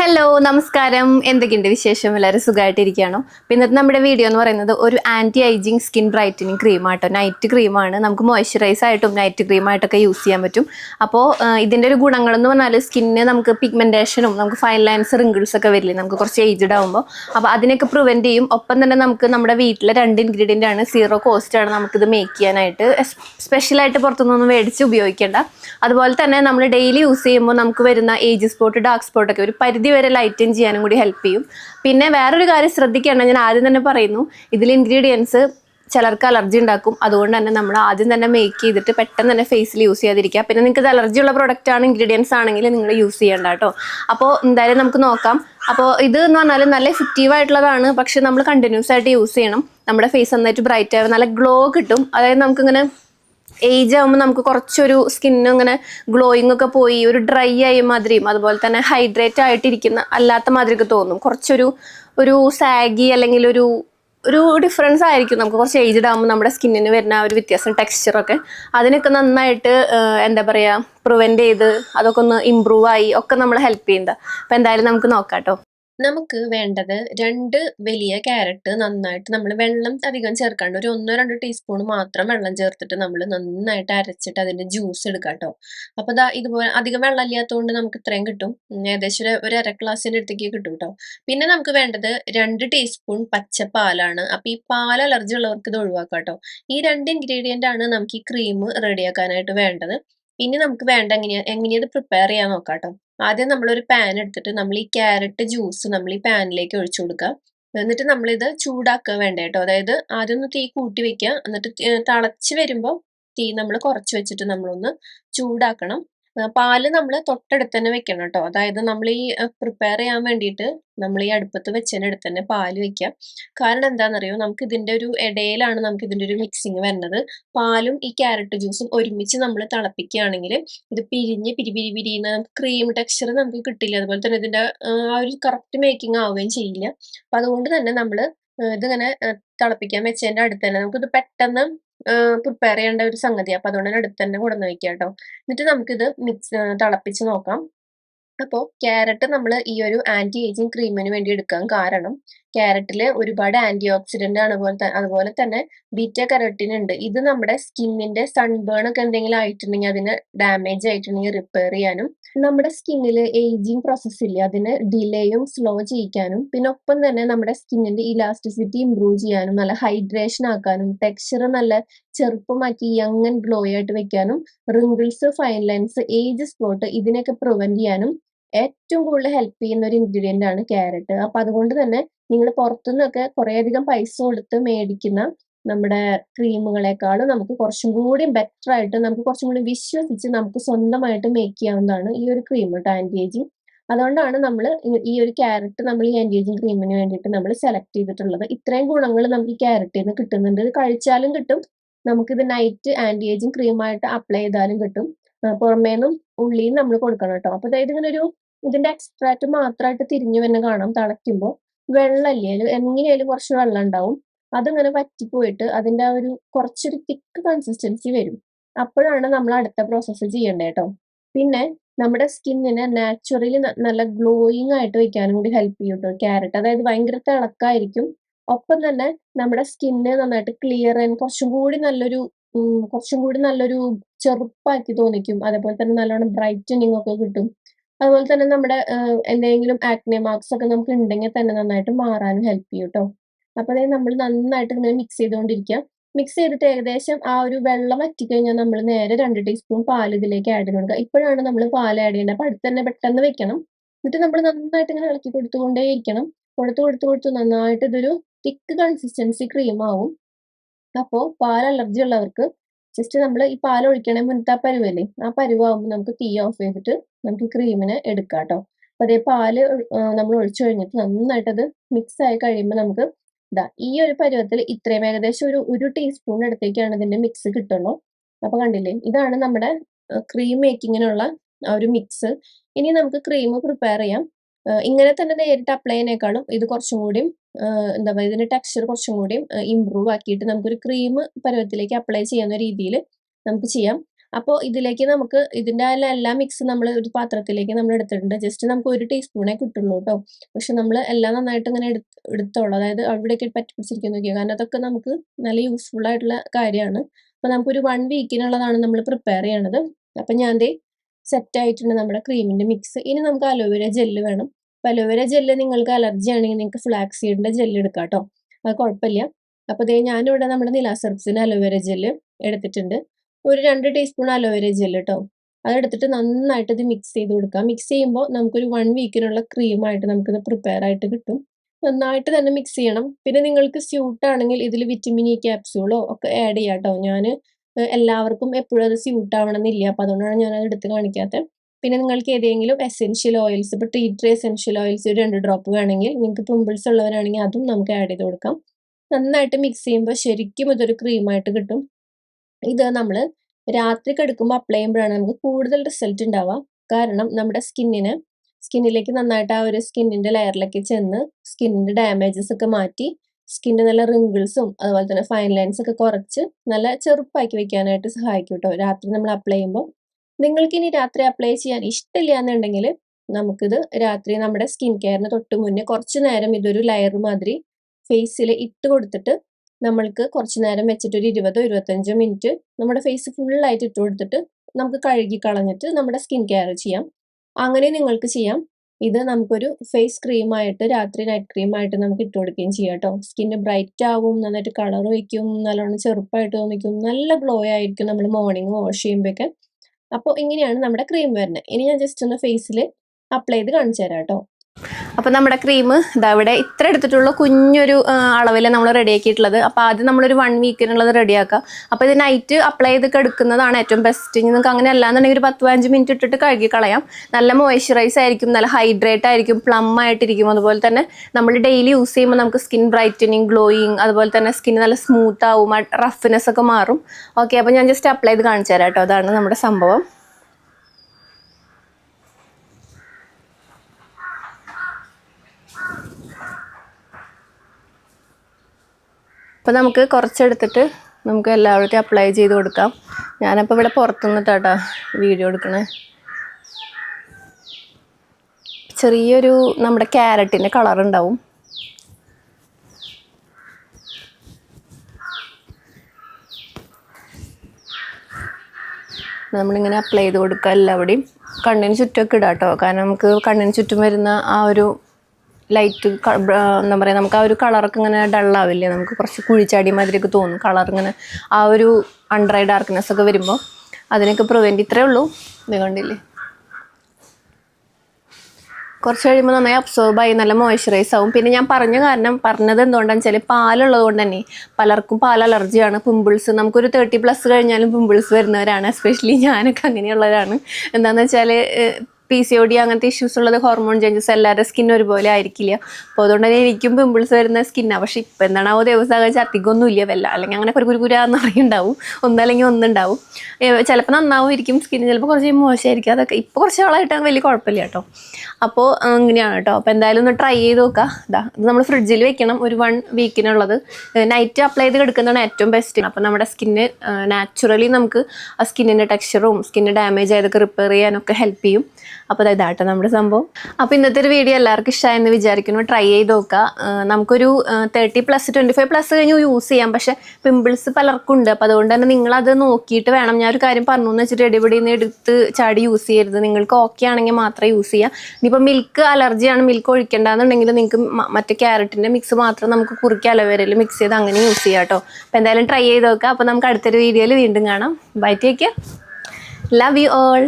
Hello നമസ്കാരം. എന്തൊക്കെയുണ്ട് വിശേഷം? എല്ലാവരും സുഖമായിട്ടിരിക്കുകയാണോ അപ്പോൾ ഇന്നത്തെ നമ്മുടെ വീഡിയോ എന്ന് പറയുന്നത് ഒരു ആന്റി ഐജിങ് സ്കിൻ ബ്രൈറ്റനിങ് ക്രീമാട്ടോ നൈറ്റ് ക്രീമാണ് നമുക്ക് മോയ്സ്ചറൈസ് ആയിട്ടും നൈറ്റ് ക്രീമായിട്ടൊക്കെ യൂസ് ചെയ്യാൻ പറ്റും. അപ്പോൾ ഇതിന്റെ ഒരു ഗുണങ്ങളെന്ന് പറഞ്ഞാൽ സ്കിന്നിന് നമുക്ക് പിഗ്മെന്റേഷനും നമുക്ക് ഫൈൻ ലൈൻസ് റിങ്കിൾസ് ഒക്കെ വരില്ലേ? നമുക്ക് കുറച്ച് ഏജ്ഡ് ആകുമ്പോൾ അപ്പോൾ അതിനൊക്കെ പ്രിവെന്റ് ചെയ്യും. ഒപ്പം തന്നെ നമുക്ക് നമ്മുടെ വീട്ടിലെ രണ്ട് ഇൻഗ്രീഡിയന്റ് ആണ് സീറോ കോസ്റ്റ് ആണ് നമുക്കിത് മേക്ക് ചെയ്യാനായിട്ട്. സ്പെഷ്യലായിട്ട് പുറത്തുനിന്നൊന്നും മേടിച്ച് ഉപയോഗിക്കേണ്ട. അതുപോലെ തന്നെ നമ്മൾ ഡെയിലി യൂസ് ചെയ്യുമ്പോൾ നമുക്ക് വരുന്ന ഏജ് സ്പോട്ട് ഡാർക്ക് സ്പോട്ടൊക്കെ ഒരു പരിധി വരെ ലൈറ്റൻ ചെയ്യാനും കൂടി ഹെൽപ്പ് ചെയ്യും. പിന്നെ വേറൊരു കാര്യം ശ്രദ്ധിക്കേണ്ട ഞാൻ ആദ്യം തന്നെ പറയുന്നു ഇതിൽ ഇൻഗ്രീഡിയൻസ് ചിലർക്ക് അലർജി ഉണ്ടാക്കും. അതുകൊണ്ട് തന്നെ നമ്മൾ ആദ്യം തന്നെ മേക്ക് ചെയ്തിട്ട് പെട്ടെന്ന് തന്നെ ഫേസിൽ യൂസ് ചെയ്യാതിരിക്കുക. പിന്നെ നിങ്ങൾക്ക് ഇത് അലർജി ഉള്ള പ്രൊഡക്റ്റ് ആണ് ഇൻഗ്രീഡിയൻസ് ആണെങ്കിൽ നിങ്ങൾ യൂസ് ചെയ്യേണ്ട കേട്ടോ. അപ്പോൾ എന്തായാലും നമുക്ക് നോക്കാം. അപ്പോൾ ഇത് എന്ന് പറഞ്ഞാൽ നല്ല എഫക്റ്റീവ് ആയിട്ടുള്ളതാണ്. പക്ഷെ നമ്മൾ കണ്ടിന്യൂസ് ആയിട്ട് യൂസ് ചെയ്യണം. നമ്മുടെ ഫേസ് നന്നായിട്ട് ബ്രൈറ്റ് ആവും നല്ല ഗ്ലോ കിട്ടും. അതായത് നമുക്കിങ്ങനെ ഏജ് ആകുമ്പോൾ നമുക്ക് കുറച്ചൊരു സ്കിന്നും ഇങ്ങനെ ഗ്ലോയിങ് ഒക്കെ പോയി ഒരു ഡ്രൈ ആയ മാതിരിയും അതുപോലെ തന്നെ ഹൈഡ്രേറ്റ് ആയിട്ടിരിക്കുന്ന അല്ലാത്ത മാതിരിയൊക്കെ തോന്നും. കുറച്ചൊരു ഒരു സാഗി അല്ലെങ്കിൽ ഒരു ഒരു ഡിഫറൻസ് ആയിരിക്കും നമുക്ക് കുറച്ച് ഏജ്ഡ് ആകുമ്പോൾ നമ്മുടെ സ്കിന്നിന് വരുന്ന ഒരു വ്യത്യാസം ടെക്സ്ചറൊക്കെ അതിനൊക്കെ നന്നായിട്ട് എന്താ പറയുക പ്രിവെന്റ് ചെയ്ത് അതൊക്കെ ഒന്ന് ഇമ്പ്രൂവ് ആയി ഒക്കെ നമ്മളെ ഹെൽപ്പ് ചെയ്യുന്നത് അപ്പോൾ എന്തായാലും നമുക്ക് നോക്കാം കേട്ടോ നമുക്ക് വേണ്ടത് രണ്ട് വലിയ ക്യാരറ്റ് നന്നായിട്ട് നമ്മൾ വെള്ളം അധികം ചേർക്കാണ്ട് ഒരു ഒന്നോ രണ്ടോ ടീസ്പൂൺ മാത്രം വെള്ളം ചേർത്തിട്ട് നമ്മൾ നന്നായിട്ട് അരച്ചിട്ട് അതിന്റെ ജ്യൂസ് എടുക്കാം കേട്ടോ അപ്പൊ ദാ ഇതുപോലെ അധികം വെള്ളം ഇല്ലാത്തതുകൊണ്ട് നമുക്ക് ഇത്രയും കിട്ടും. ഏകദേശം ഒരു ഒരു അര ഗ്ലാസ്സിന്റെ അടുത്തേക്ക് കിട്ടും കേട്ടോ പിന്നെ നമുക്ക് വേണ്ടത് രണ്ട് ടീസ്പൂൺ പച്ച പാലാണ് അപ്പൊ ഈ പാൽ അലർജി ഉള്ളവർക്ക് ഇത് ഒഴിവാക്കാം കേട്ടോ ഈ രണ്ട് ഇൻഗ്രീഡിയന്റ് ആണ് നമുക്ക് ഈ ക്രീം റെഡിയാക്കാനായിട്ട് വേണ്ടത്. ഇനി നമുക്ക് വേണ്ട എങ്ങനെയാ എങ്ങനെയത് ഇത് പ്രിപ്പയർ ചെയ്യാൻ നോക്കാം കേട്ടോ ആദ്യം നമ്മളൊരു പാൻ എടുത്തിട്ട് നമ്മൾ ഈ ക്യാരറ്റ് ജ്യൂസ് നമ്മൾ ഈ പാനിലേക്ക് ഒഴിച്ചു കൊടുക്കുക. എന്നിട്ട് നമ്മളിത് ചൂടാക്കുക വേണ്ട കേട്ടോ അതായത് ആദ്യം ഒന്ന് തീ കൂട്ടി വെക്കുക. എന്നിട്ട് തിളച്ച് വരുമ്പോൾ തീ നമ്മൾ കുറച്ച് വെച്ചിട്ട് നമ്മളൊന്ന് ചൂടാക്കണം. പാൽ നമ്മൾ തൊട്ടടുത്ത് തന്നെ വെക്കണം കേട്ടോ. അതായത് നമ്മൾ ഈ പ്രിപ്പയർ ചെയ്യാൻ വേണ്ടിയിട്ട് നമ്മൾ ഈ അടുപ്പത്ത് വെച്ചതിനടുത്ത് തന്നെ പാൽ വെക്കാം. കാരണം എന്താണെന്നറിയോ നമുക്ക് ഇതിന്റെ ഒരു ഇടയിലാണ് നമുക്ക് ഇതിന്റെ ഒരു മിക്സിങ് വരുന്നത് പാലും ഈ ക്യാരറ്റ് ജ്യൂസും ഒരുമിച്ച് നമ്മൾ തിളപ്പിക്കുകയാണെങ്കിൽ ഇത് പിരിഞ്ഞ് പിരിപിരി പിരി പിരിയുന്ന ക്രീം ടെക്സ്ചർ നമുക്ക് കിട്ടില്ല. അതുപോലെ തന്നെ ഇതിന്റെ ആ ഒരു കറക്റ്റ് മേക്കിംഗ് ആവുകയും ചെയ്യില്ല. അപ്പം അതുകൊണ്ട് തന്നെ നമ്മൾ ഇതിങ്ങനെ തിളപ്പിക്കാൻ വെച്ചതിന്റെ അടുത്ത് തന്നെ നമുക്കിത് പെട്ടെന്ന് പ്രിപ്പയർ ചെയ്യേണ്ട ഒരു സംഗതി. അപ്പൊ അതുകൊണ്ട് അടുത്ത് തന്നെ കൊടുന്ന് വെക്കുക കേട്ടോ എന്നിട്ട് നമുക്കിത് മിക്സ് തിളപ്പിച്ച് നോക്കാം. അപ്പോൾ ക്യാരറ്റ് നമ്മൾ ഈ ഒരു ആന്റി ഏജിങ് ക്രീമിന് വേണ്ടി എടുക്കാൻ കാരണം ക്യാരറ്റിൽ ഒരുപാട് ആന്റി ഓക്സിഡന്റ് ആണ് അതുപോലെ തന്നെ ബീറ്റ കരോട്ടിൻ ഉണ്ട്. ഇത് നമ്മുടെ സ്കിന്നിന്റെ സൺബേൺ ഒക്കെ എന്തെങ്കിലും ആയിട്ടുണ്ടെങ്കിൽ അതിന് ഡാമേജ് ആയിട്ടുണ്ടെങ്കിൽ റിപ്പയർ ചെയ്യാനും നമ്മുടെ സ്കിന്നിൽ ഏജിങ് പ്രോസസ് ഇല്ലേ അതിന് ഡിലേയും സ്ലോ ചെയ്യിക്കാനും പിന്നെ ഒപ്പം തന്നെ നമ്മുടെ സ്കിന്നിന്റെ ഇലാസ്റ്റിസിറ്റി ഇംപ്രൂവ് ചെയ്യാനും നല്ല ഹൈഡ്രേഷൻ ആക്കാനും ടെക്സ്ചർ നല്ല ചെറുപ്പമാക്കി യങ് ആൻഡ് ഗ്ലോ ആയിട്ട് വെക്കാനും wrinkles fine lines age spot ഇതിനൊക്കെ പ്രിവെന്റ് ചെയ്യാനും ഏറ്റവും കൂടുതൽ ഹെൽപ്പ് ചെയ്യുന്ന ഒരു ഇൻഗ്രീഡിയന്റ് ആണ് ക്യാരറ്റ് അപ്പൊ അതുകൊണ്ട് തന്നെ നിങ്ങൾ പുറത്തുനിന്നൊക്കെ കുറേയധികം പൈസ കൊടുത്ത് മേടിക്കുന്ന നമ്മുടെ ക്രീമുകളെക്കാളും നമുക്ക് കുറച്ചും കൂടി ബെറ്റർ ആയിട്ട് നമുക്ക് കുറച്ചും കൂടി വിശ്വസിച്ച് നമുക്ക് സ്വന്തമായിട്ട് മേക്ക് ചെയ്യാവുന്നതാണ് ഈ ഒരു ക്രീം കേട്ടോ ആന്റി ഏജിങ് അതുകൊണ്ടാണ് നമ്മൾ ഈ ഒരു ക്യാരറ്റ് നമ്മൾ ഈ ആന്റി ഏജിങ് ക്രീമിന് വേണ്ടിയിട്ട് നമ്മൾ സെലക്ട് ചെയ്തിട്ടുള്ളത്. ഇത്രയും ഗുണങ്ങൾ നമുക്ക് ഈ ക്യാരറ്റിൽ നിന്ന് കിട്ടുന്നുണ്ട്. ഇത് കഴിച്ചാലും കിട്ടും. നമുക്കിത് നൈറ്റ് ആന്റി ഏജിങ് ക്രീമായിട്ട് അപ്ലൈ ചെയ്താലും കിട്ടും. പുറമേന്നും ഉള്ളിയും നമ്മൾ കൊടുക്കണം കേട്ടോ അപ്പൊ അതായത് ഇങ്ങനെ ഒരു ഇതിന്റെ എക്സ്ട്രാക്ട് മാത്രമായിട്ട് തിരിഞ്ഞു തന്നെ കാണാം തിളയ്ക്കുമ്പോൾ വെള്ളമല്ലേ എങ്ങനെയായാലും കുറച്ച് വെള്ളം ഉണ്ടാവും? അതിങ്ങനെ വറ്റിപ്പോയിട്ട് അതിന്റെ ആ ഒരു കുറച്ചൊരു തിക്ക് കൺസിസ്റ്റൻസി വരും. അപ്പോഴാണ് നമ്മൾ അടുത്ത പ്രോസസ്സ് ചെയ്യേണ്ടത് കേട്ടോ. പിന്നെ നമ്മുടെ സ്കിന്നിനെ നാച്ചുറലി നല്ല ഗ്ലോയിങ് ആയിട്ട് വെക്കാനും കൂടി ഹെൽപ്പ് ചെയ്യും കേട്ടോ. ക്യാരറ്റ് അതായത് ഭയങ്കര തിളക്കായിരിക്കും. ഒപ്പം തന്നെ നമ്മുടെ സ്കിന്ന് നന്നായിട്ട് ക്ലിയർ ആൻഡ് കുറച്ചും കൂടി നല്ലൊരു കുറച്ചും കൂടി നല്ലൊരു ചെറുപ്പാക്കി തോന്നിക്കും. അതേപോലെ തന്നെ നല്ലോണം ബ്രൈറ്റനിങ് ഒക്കെ കിട്ടും. അതുപോലെ തന്നെ നമ്മുടെ എന്തെങ്കിലും ആക്നെ മാർക്സ് ഒക്കെ നമുക്ക് ഉണ്ടെങ്കിൽ തന്നെ നന്നായിട്ട് മാറാനും ഹെൽപ്പ് ചെയ്യും കേട്ടോ അപ്പൊ അതായത് നമ്മൾ നന്നായിട്ട് ഇങ്ങനെ മിക്സ് ചെയ്തുകൊണ്ടിരിക്കുക. മിക്സ് ചെയ്തിട്ട് ഏകദേശം ആ ഒരു വെള്ളം വറ്റിക്കഴിഞ്ഞാൽ നമ്മൾ നേരെ രണ്ട് ടീസ്പൂൺ പാൽ ഇതിലേക്ക് ആഡ് ചെയ്ത് കൊടുക്കുക. ഇപ്പോഴാണ് നമ്മൾ പാൽ ആഡ് ചെയ്യേണ്ടത്. അപ്പൊ അടുത്ത് തന്നെ പെട്ടെന്ന് വെക്കണം. എന്നിട്ട് നമ്മൾ നന്നായിട്ട് ഇങ്ങനെ ഇളക്കി കൊടുത്തുകൊണ്ടേ ഇരിക്കണം കൊടുത്ത് കൊടുത്ത് കൊടുത്ത് നന്നായിട്ട് ഇതൊരു തിക്ക് കൺസിസ്റ്റൻസി ക്രീം ആവും. അപ്പോൾ പാൽ അലർജി ഉള്ളവർക്ക് ജസ്റ്റ് നമ്മൾ ഈ പാൽ ഒഴിക്കണേ മുന്നത്തെ ആ പരുവല്ലേ ആ പരുവാകുമ്പോൾ നമുക്ക് തീ ഓഫ് ചെയ്തിട്ട് നമുക്ക് ക്രീമിനെ എടുക്കാം കേട്ടോ അപ്പൊ അതേ പാൽ നമ്മൾ ഒഴിച്ചു കഴിഞ്ഞിട്ട് നന്നായിട്ട് അത് മിക്സ് ആയി കഴിയുമ്പോൾ നമുക്ക് ഇതാ ഈ ഒരു പരുവത്തിൽ ഇത്രയും ഏകദേശം ഒരു ഒരു ടീസ്പൂൺ അടുത്തേക്കാണ് ഇതിന്റെ മിക്സ് കിട്ടുള്ളൂ. അപ്പൊ കണ്ടില്ലേ ഇതാണ് നമ്മുടെ ക്രീം മേക്കിങ്ങിനുള്ള ഒരു മിക്സ് ഇനി നമുക്ക് ക്രീം പ്രിപ്പയർ ചെയ്യാം. ഇങ്ങനെ തന്നെ നേരിട്ട് അപ്ലൈ ചെയ്യുന്നേക്കാളും ഇത് കുറച്ചും കൂടിയും എന്താ പറയുക ഇതിന്റെ ടെക്സ്ചർ കുറച്ചും കൂടിയും ഇമ്പ്രൂവ് ആക്കിയിട്ട് നമുക്കൊരു ക്രീം പരുവത്തിലേക്ക് അപ്ലൈ ചെയ്യുന്ന രീതിയിൽ നമുക്ക് ചെയ്യാം. അപ്പോൾ ഇതിലേക്ക് നമുക്ക് ഇതിന്റെ എല്ലാ മിക്സ് നമ്മൾ ഒരു പാത്രത്തിലേക്ക് നമ്മൾ എടുത്തിട്ടുണ്ട്. ജസ്റ്റ് നമുക്ക് ഒരു ടീസ്പൂണേ കിട്ടുള്ളൂ കേട്ടോ പക്ഷെ നമ്മൾ എല്ലാം നന്നായിട്ട് ഇങ്ങനെ എടുത്ത് എടുത്തോളൂ. അതായത് അവിടെയൊക്കെ പറ്റി പിടിച്ചിരിക്കുന്നു നോക്കിയാൽ കാരണം അതൊക്കെ നമുക്ക് നല്ല യൂസ്ഫുൾ ആയിട്ടുള്ള കാര്യമാണ്. അപ്പോൾ നമുക്കൊരു വൺ വീക്കിനുള്ളതാണ് നമ്മൾ പ്രിപ്പയർ ചെയ്യണത്. അപ്പം ഞാൻ ദേ സെറ്റ് ആയിട്ടുണ്ട് നമ്മുടെ ക്രീമിന്റെ മിക്സ് ഇനി നമുക്ക് അലോവേര ജെല്ല് വേണം. അലോവേര ജെല്ല് നിങ്ങൾക്ക് അലർജി ആണെങ്കിൽ നിങ്ങൾക്ക് ഫ്ലാക്സീഡിന്റെ ജെല്ല് എടുക്കാം കേട്ടോ അത് കുഴപ്പമില്ല. അപ്പോൾ ദേ ഞാനിവിടെ നമ്മുടെ നിലാസർപ്സിന് അലോവേര ജെല്ല് എടുത്തിട്ടുണ്ട്. ഒരു രണ്ട് ടീസ്പൂൺ അലോവേര ജെല്ല് കേട്ടോ അതെടുത്തിട്ട് നന്നായിട്ട് ഇത് മിക്സ് ചെയ്ത് കൊടുക്കാം. മിക്സ് ചെയ്യുമ്പോൾ നമുക്കൊരു വൺ വീക്കിനുള്ള ക്രീമായിട്ട് നമുക്കിത് പ്രിപ്പയർ ആയിട്ട് കിട്ടും. നന്നായിട്ട് തന്നെ മിക്സ് ചെയ്യണം. പിന്നെ നിങ്ങൾക്ക് സ്യൂട്ട് ആണെങ്കിൽ ഇതിൽ വിറ്റമിൻ ഇ ക്യാപ്സ്യൂളോ ഒക്കെ ആഡ് ചെയ്യാം കേട്ടോ ഞാൻ എല്ലാവർക്കും എപ്പോഴും അത് സ്യൂട്ട് ആവണമെന്നില്ല അപ്പം അതുകൊണ്ടാണ് ഞാൻ അത് എടുത്ത് കാണിക്കാത്തത് പിന്നെ നിങ്ങൾക്ക് ഏതെങ്കിലും എസെൻഷ്യൽ ഓയിൽസ് ഇപ്പോൾ ട്രീ എസെൻഷ്യൽ ഓയിൽസ് രണ്ട് ഡ്രോപ്പ് വേണമെങ്കിൽ നിങ്ങൾക്ക് പിമ്പിൾസ് ഉള്ളവരാണെങ്കിൽ അതും നമുക്ക് ആഡ് ചെയ്ത് കൊടുക്കാം. നന്നായിട്ട് മിക്സ് ചെയ്യുമ്പോൾ ശരിക്കും ഇതൊരു ക്രീമായിട്ട് കിട്ടും. ഇത് നമ്മൾ രാത്രി കിടക്കുമ്പോൾ അപ്ലൈ ചെയ്യുമ്പോഴാണ് നമുക്ക് കൂടുതൽ റിസൾട്ട് ഉണ്ടാവുക. കാരണം നമ്മുടെ സ്കിന്നിന് സ്കിന്നിലേക്ക് നന്നായിട്ട് ആ ഒരു സ്കിന്നിന്റെ ലെയറിലേക്ക് ചെന്ന് സ്കിന്നിന്റെ ഡാമേജസ് ഒക്കെ മാറ്റി സ്കിന്നിന് നല്ല റിങ്കിൾസും അതുപോലെ തന്നെ ഫൈൻ ലൈൻസ് ഒക്കെ കുറച്ച് നല്ല ചെറുപ്പാക്കി വെക്കാനായിട്ട് സഹായിക്കും കേട്ടോ രാത്രി നമ്മൾ അപ്ലൈ ചെയ്യുമ്പോൾ നിങ്ങൾക്ക് ഇനി രാത്രി അപ്ലൈ ചെയ്യാൻ ഇഷ്ടമില്ല എന്നുണ്ടെങ്കിൽ നമുക്കിത് രാത്രി നമ്മുടെ സ്കിൻ കെയറിന് തൊട്ട് മുന്നേ കുറച്ച് നേരം ഇതൊരു ലെയർ മാതിരി ഫേസിൽ ഇട്ട് കൊടുത്തിട്ട് നമ്മൾക്ക് കുറച്ച് നേരം വെച്ചിട്ട് ഒരു ഇരുപതോ ഇരുപത്തഞ്ചോ മിനിറ്റ് നമ്മുടെ ഫേസ് ഫുള്ളായിട്ട് ഇട്ട് കൊടുത്തിട്ട് നമുക്ക് കഴുകി കളഞ്ഞിട്ട് നമ്മുടെ സ്കിൻ കെയർ ചെയ്യാം. അങ്ങനെ നിങ്ങൾക്ക് ചെയ്യാം. ഇത് നമുക്കൊരു ഫേസ് ക്രീമായിട്ട് രാത്രി നൈറ്റ് ക്രീമായിട്ട് നമുക്ക് ഇട്ട് കൊടുക്കുകയും ചെയ്യാം കേട്ടോ. സ്കിന്ന് ബ്രൈറ്റ് ആവും നന്നായിട്ട് കളർ വയ്ക്കും നല്ലോണം ചെറുപ്പമായിട്ട് തോന്നിക്കും നല്ല ഗ്ലോ ആയിരിക്കും നമ്മൾ മോർണിംഗ് വാഷ് ചെയ്യുമ്പോഴൊക്കെ. അപ്പോൾ ഇങ്ങനെയാണ് നമ്മുടെ ക്രീം വരുന്നത്. ഇനി ഞാൻ ജസ്റ്റ് ഒന്ന് ഫേസിൽ അപ്ലൈ ചെയ്ത് കാണിച്ചു തരാം കേട്ടോ. അപ്പോൾ നമ്മുടെ ക്രീം ഇതാ ഇവിടെ ഇത്ര എടുത്തിട്ടുള്ള കുഞ്ഞൊരു അളവിൽ നമ്മൾ റെഡിയാക്കിയിട്ടുള്ളത് അപ്പോൾ ആദ്യം നമ്മളൊരു വൺ വീക്കിനുള്ളത് റെഡിയാക്കുക അപ്പോൾ ഇത് നൈറ്റ് അപ്ലൈ ചെയ്ത് എടുക്കുന്നതാണ് ഏറ്റവും ബെസ്റ്റ് നിങ്ങൾക്ക് അങ്ങനെ അല്ലാന്നുണ്ടെങ്കിൽ ഒരു പത്ത് പതിനഞ്ച് മിനിറ്റ് ഇട്ടിട്ട് കഴുകി കളയാം. നല്ല മോയ്സ്ചറൈസ് ആയിരിക്കും നല്ല ഹൈഡ്രേറ്റ് ആയിരിക്കും പ്ലം ആയിട്ടിരിക്കും. അതുപോലെ തന്നെ നമ്മൾ ഡെയിലി യൂസ് ചെയ്യുമ്പോൾ നമുക്ക് സ്കിൻ ബ്രൈറ്റനിങ് ഗ്ലോയിങ് അതുപോലെ തന്നെ സ്കിൻ നല്ല സ്മൂത്ത് ആവും റഫ്നെസ് ഒക്കെ മാറും. ഓക്കെ അപ്പോൾ ഞാൻ ജസ്റ്റ് അപ്ലൈ ചെയ്ത് കാണിച്ചു തരാം കേട്ടോ. അതാണ് നമ്മുടെ സംഭവം. അപ്പോൾ നമുക്ക് കുറച്ചെടുത്തിട്ട് നമുക്ക് എല്ലാവരുടെയും അപ്ലൈ ചെയ്ത് കൊടുക്കാം. ഞാനപ്പോൾ ഇവിടെ പുറത്തുനിന്നിട്ടാട്ടോ വീഡിയോ എടുക്കണേ. ചെറിയൊരു നമ്മുടെ ക്യാരറ്റിന്റെ കളർ ഉണ്ടാവും. നമ്മളിങ്ങനെ അപ്ലൈ ചെയ്ത് കൊടുക്കുക എല്ലാവിടെയും കണ്ണിന് ചുറ്റുമൊക്കെ ഇടാം കേട്ടോ കാരണം നമുക്ക് കണ്ണിന് ചുറ്റും വരുന്ന ആ ഒരു ലൈറ്റ് എന്താ പറയുക നമുക്ക് ആ ഒരു കളറൊക്കെ ഇങ്ങനെ ഡള്ളാവില്ലേ നമുക്ക് കുറച്ച് കുഴിച്ചാടി മാതിരിയൊക്കെ തോന്നും. കളർ ഇങ്ങനെ ആ ഒരു അണ്ടർ ഐ ഡാർക്ക്നെസ് ഒക്കെ വരുമ്പോൾ അതിനൊക്കെ പ്രിവെന്റ് ഇത്രേ ഉള്ളൂ. ഇത് കണ്ടില്ലേ? കുറച്ച് കഴിയുമ്പോൾ നന്നായി അബ്സോർബ് ആയി നല്ല മോയ്സ്ചറൈസ് ആവും. പിന്നെ ഞാൻ പറഞ്ഞ കാരണം പറഞ്ഞത് എന്തുകൊണ്ടാണെന്ന് വെച്ചാൽ പാലുള്ളത് കൊണ്ട് തന്നെ പലർക്കും പാൽ അലർജിയാണ് പിമ്പിൾസ് നമുക്കൊരു തേർട്ടി പ്ലസ് കഴിഞ്ഞാലും പിമ്പിൾസ് വരുന്നവരാണ്. എസ്പെഷ്യലി ഞാനൊക്കെ അങ്ങനെയുള്ളവരാണ്. എന്താണെന്ന് വെച്ചാൽ പി സി ഒ ഡി അങ്ങനത്തെ ഇഷ്യൂസ് ഉള്ളത് ഹോർമോൺ ചേഞ്ചസ് എല്ലാവരുടെ സ്കിൻ ഒരുപോലെ ആയിരിക്കില്ല. അപ്പോൾ അതുകൊണ്ട് തന്നെ എനിക്കും പിമ്പിൾസ് വരുന്ന സ്കിന്നാണ് പക്ഷേ ഇപ്പം എന്താണാവോ ദിവസം കഴിച്ചാൽ അധികമൊന്നുമില്ല വല്ല അല്ലെങ്കിൽ അങ്ങനെ ഒരു കുരുകുരാന്ന് അറിയുണ്ടാവും ഒന്നല്ലെങ്കിൽ ഒന്നുണ്ടാവും. ചിലപ്പോൾ നന്നാവും ഇരിക്കും സ്കിൻ ചിലപ്പോൾ കുറച്ച് മോശമായിരിക്കും. അതൊക്കെ ഇപ്പോൾ കുറച്ച് ആളായിട്ട് വലിയ കുഴപ്പമില്ല കേട്ടോ. അപ്പോൾ അങ്ങനെയാണ് കേട്ടോ. അപ്പോൾ എന്തായാലും ഒന്ന് ട്രൈ ചെയ്ത് നോക്കുക ഇതാ ഇത് നമ്മൾ ഫ്രിഡ്ജിൽ വെക്കണം. ഒരു വൺ വീക്കിനുള്ളത് നൈറ്റ് അപ്ലൈ ചെയ്ത് കിടക്കുന്നതാണ് ഏറ്റവും ബെസ്റ്റ് അപ്പോൾ നമ്മുടെ സ്കിന്ന് നാച്ചുറലി നമുക്ക് ആ സ്കിന്നിന്റെ ടെക്സ്ചറും സ്കിന്ന് ഡാമേജ് ആയതൊക്കെ റിപ്പയർ ചെയ്യാനൊക്കെ ഹെൽപ്പ് ചെയ്യും. അപ്പോൾ അത് ഇതാട്ടോ നമ്മുടെ സംഭവം. അപ്പോൾ ഇന്നത്തെ ഒരു വീഡിയോ എല്ലാവർക്കും ഇഷ്ടമായെന്ന് വിചാരിക്കുന്നു. ട്രൈ ചെയ്ത് നോക്കുക. നമുക്കൊരു thirty plus twenty five plus കഴിഞ്ഞ് യൂസ് ചെയ്യാം. പക്ഷേ പിമ്പിൾസ് പലർക്കും ഉണ്ട്. അപ്പോൾ അതുകൊണ്ട് തന്നെ നിങ്ങൾ നിങ്ങളത് നോക്കിയിട്ട് വേണം. ഞാൻ ഒരു കാര്യം പറഞ്ഞു എന്ന് വെച്ചിട്ട് എടിപിടിയിൽ നിന്ന് എടുത്ത് ചാടി യൂസ് ചെയ്യരുത്. നിങ്ങൾക്ക് ഓക്കെ ആണെങ്കിൽ മാത്രമേ യൂസ് ചെയ്യാം. ഇനിയിപ്പോൾ മിൽക്ക് അലർജിയാണ് മിൽക്ക് ഒഴിക്കേണ്ടതെന്നുണ്ടെങ്കിൽ നിങ്ങൾക്ക് മറ്റേ ക്യാരറ്റിന്റെ മിക്സ് മാത്രം നമുക്ക് കുറുക്കി അലവേരയിൽ മിക്സ് ചെയ്ത് അങ്ങനെ യൂസ് ചെയ്യാം കേട്ടോ. അപ്പോൾ എന്തായാലും ട്രൈ ചെയ്ത് നോക്കുക. അപ്പോൾ നമുക്ക് അടുത്തൊരു വീഡിയോയിൽ വീണ്ടും കാണാം. Bye take love you all